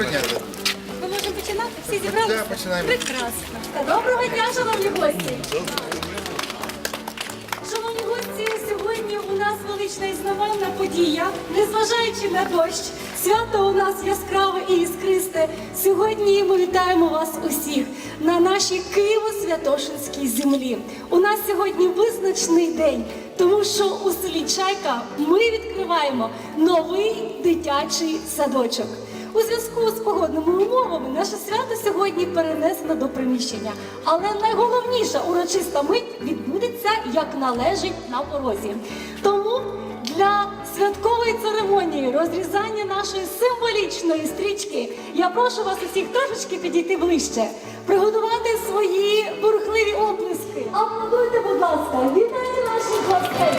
Доброго дня. Ми можемо починати? Всі зібралися? Да, починаємо. Прекрасно. Доброго дня, шановні гості. Шановні гості, сьогодні у нас велична і знаменна подія. Незважаючи на дощ, свято у нас яскраве і іскристе. Сьогодні ми вітаємо вас усіх на нашій Києво-Святошинській землі. У нас сьогодні визначний день, тому що у селі Чайка ми відкриваємо новий дитячий садочок. У зв'язку з погодними умовами наше свято сьогодні перенесено до приміщення. Але найголовніша урочиста мить відбудеться як належить на порозі. Тому для святкової церемонії розрізання нашої символічної стрічки я прошу вас усіх трошечки підійти ближче, приготувати свої бурхливі оплески. Аплодуйте, будь ласка, вітайте наших гостей!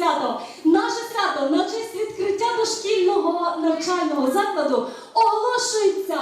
Свято. Наше свято на честь відкриття дошкільного навчального закладу оголошується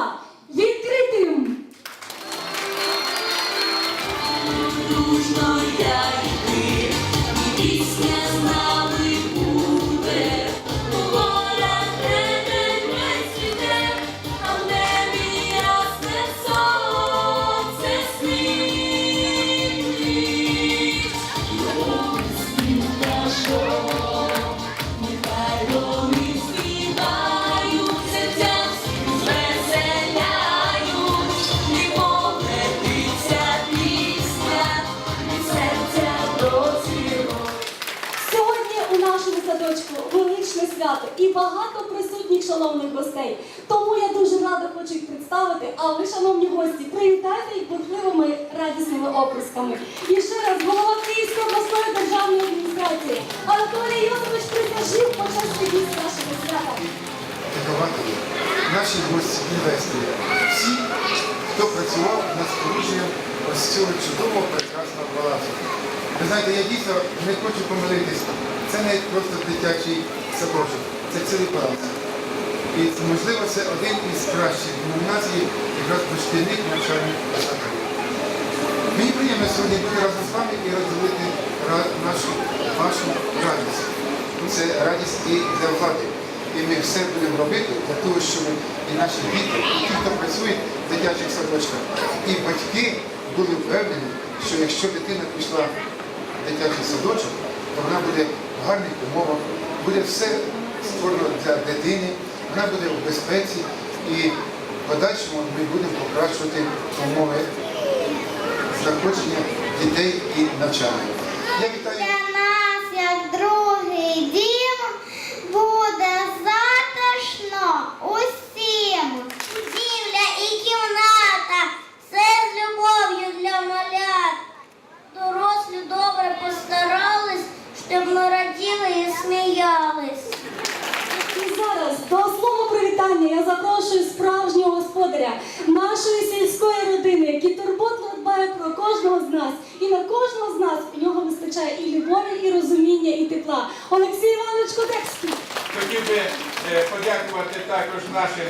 і багато присутніх шановних гостей. Тому я дуже рада хочу їх представити. А ви, шановні гості, привітайте їх бурхливими радісними оплесками. І ще раз голова Київської обласної державної адміністрації Анатолій Йосифович присяжив почесний гість нашого свята. Наші гості, інвестори, всі, хто працював над спорудженням ось цього чудового прекрасного палацу. Ви знаєте, я дійсно не хочу помилитись. Це не просто дитячий садочок, це цілий палац. І можливо це один із кращих номінацій якраз дошкільних навчальних закладів. Мені приємно сьогодні бути разом з вами і розділити нашу вашу радість. Це радість і для влади. І ми все будемо робити для того, щоб і наші діти, і ті, хто працюють в дитячих садочках, і батьки були впевнені, що якщо дитина пішла в дитячий садочок, то вона буде в гарних умовах, буде все створено для дитини, вона буде в безпеці і в подальшому ми будемо покращувати умови знаходження дітей і навчання. Я вітаю. Для нас, як другий дім, буде затишно усім. Будівля і кімната, все з любов'ю для малят. Дорослі добре постарались, щоб ми раділи і сміялись. І зараз до слова привітання я запрошую справжнього господаря нашої сільської родини, який турботно дбає про кожного з нас. І на кожного з нас у нього вистачає і любові, і розуміння, і тепла. Олексій Іванович Кодекський. Хотів би е, подякувати також нашим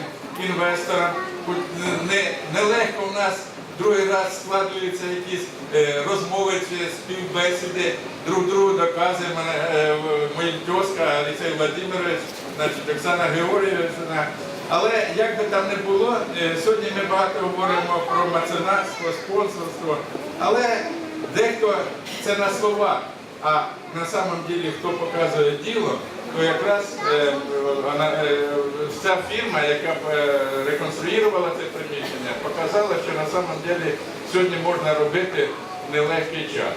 інвесторам. Хоч не- Нелегко в нас другий раз складуються якісь е, розмови чи співбесіди, друг другу доказуємо. Е, в- Моя тьоска Алексій Владимирович, значить, Оксана Георгіївна. Але як би там не було, е, сьогодні ми багато говоримо про меценатство, спонсорство, але дехто це на словах. А на самом деле, хто показує діло, то якраз е, вона, е, фірма, яка реконструювала це приміщення, показала, що на самом деле сьогодні можна робити нелегкий час.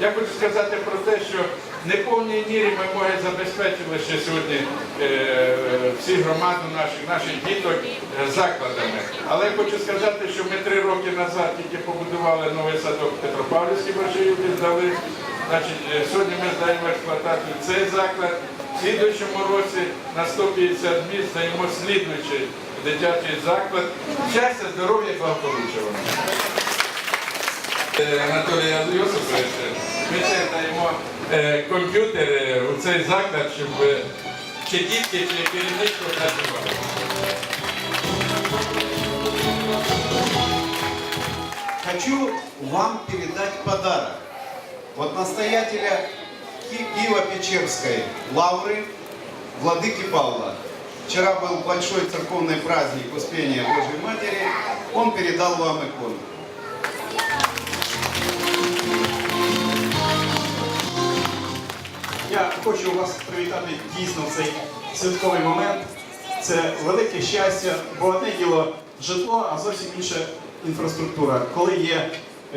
Я хочу сказати про те, що в неповній мірі ми може забезпечили ще сьогодні е, всі громаду наших, наших діток е, закладами. Але хочу сказати, що ми три роки назад тільки побудували новий садок Петропавлівській Боршиївці, здали. Значить, е, сьогодні ми здаємо експлуатацію цей заклад. В слідуючому році на 150 місць здаємо слідуючий дитячий заклад. Щастя, здоров'я і благополуччя вам. Анатолія Йосиповича, ми ще даємо е, комп'ютер е, у цей заклад, щоб е, чи дітки, чи керівництво працювали. Хочу вам передать подарок от настоятеля Ки- Киево-Печерской лавры Владыки Павла. Вчера был большой церковный праздник Успения Божьей Матери. Он передал вам икону. Я хочу вас привітати дійсно в цей святковий момент. Це велике щастя, бо одне діло житло, а зовсім інша інфраструктура. Коли є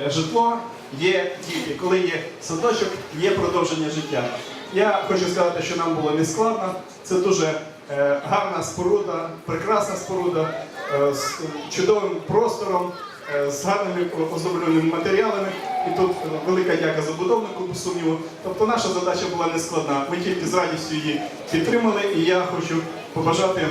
е, житло, є діти, коли є садочок, є продовження життя. Я хочу сказати, що нам було не складно. Це дуже е, гарна споруда, прекрасна споруда е, з чудовим простором, з гарними оздоблюваними матеріалами. І тут е, велика дяка забудовнику, без сумніву. Тобто наша задача була не складна. Ми тільки з радістю її підтримали, і я хочу побажати,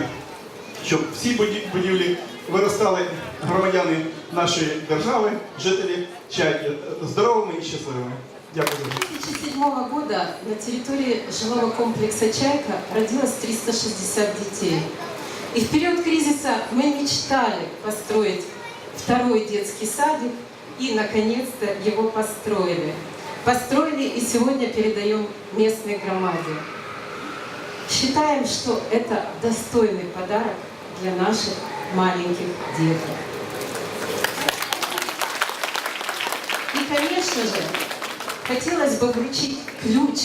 щоб всі будівлі виростали громадяни нашої держави, жителі Чайки, здоровими і щасливими. Дякую 2007 года на территории жилого комплекса «Чайка» родилось 360 детей. И в период кризиса мы мечтали построить второй детский садик, и, наконец-то, его построили. Построили и сегодня передаем местной громаде. Считаем, что это достойный подарок для наших маленьких деток. И, конечно же, хотелось бы вручить ключ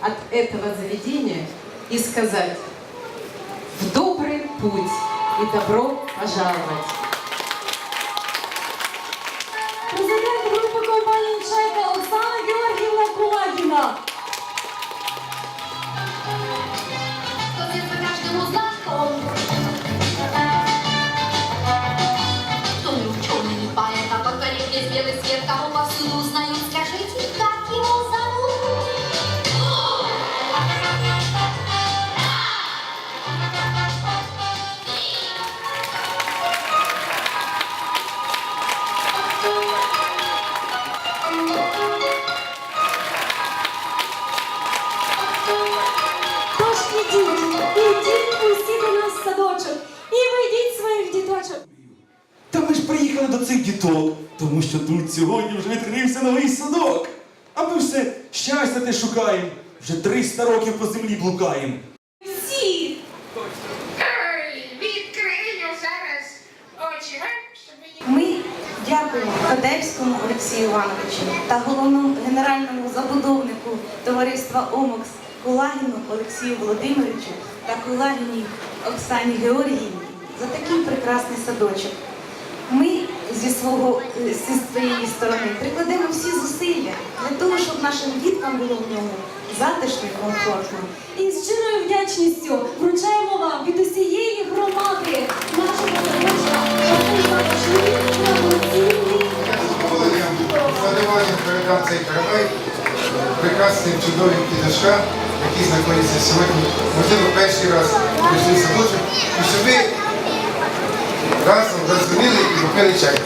от этого заведения и сказать в добрый путь и добро пожаловать. До цих діток, тому що тут сьогодні вже відкрився новий садок. А ми все щастя те шукаємо. Вже 300 років по землі блукаємо. Всі! Ой, відкрию зараз очі, га, щоб мені Ми дякуємо Кадельському Олексію Івановичу та головному генеральному забудовнику товариства Омокс Кулагіну Олексію Володимировичу та Кулагіній Оксані Георгіївні за такий прекрасний садочок. Зі свого е, зі своєї сторони. Прикладемо всі зусилля для того, щоб нашим діткам було в ньому затишно і комфортно. І з щирою вдячністю вручаємо вам від усієї громади нашого задоволенням передам цей каравай прекрасним чудовим діточкам, які знаходяться сьогодні, можливо, перший раз прийшли в садочок, і щоб ви разом encourage her.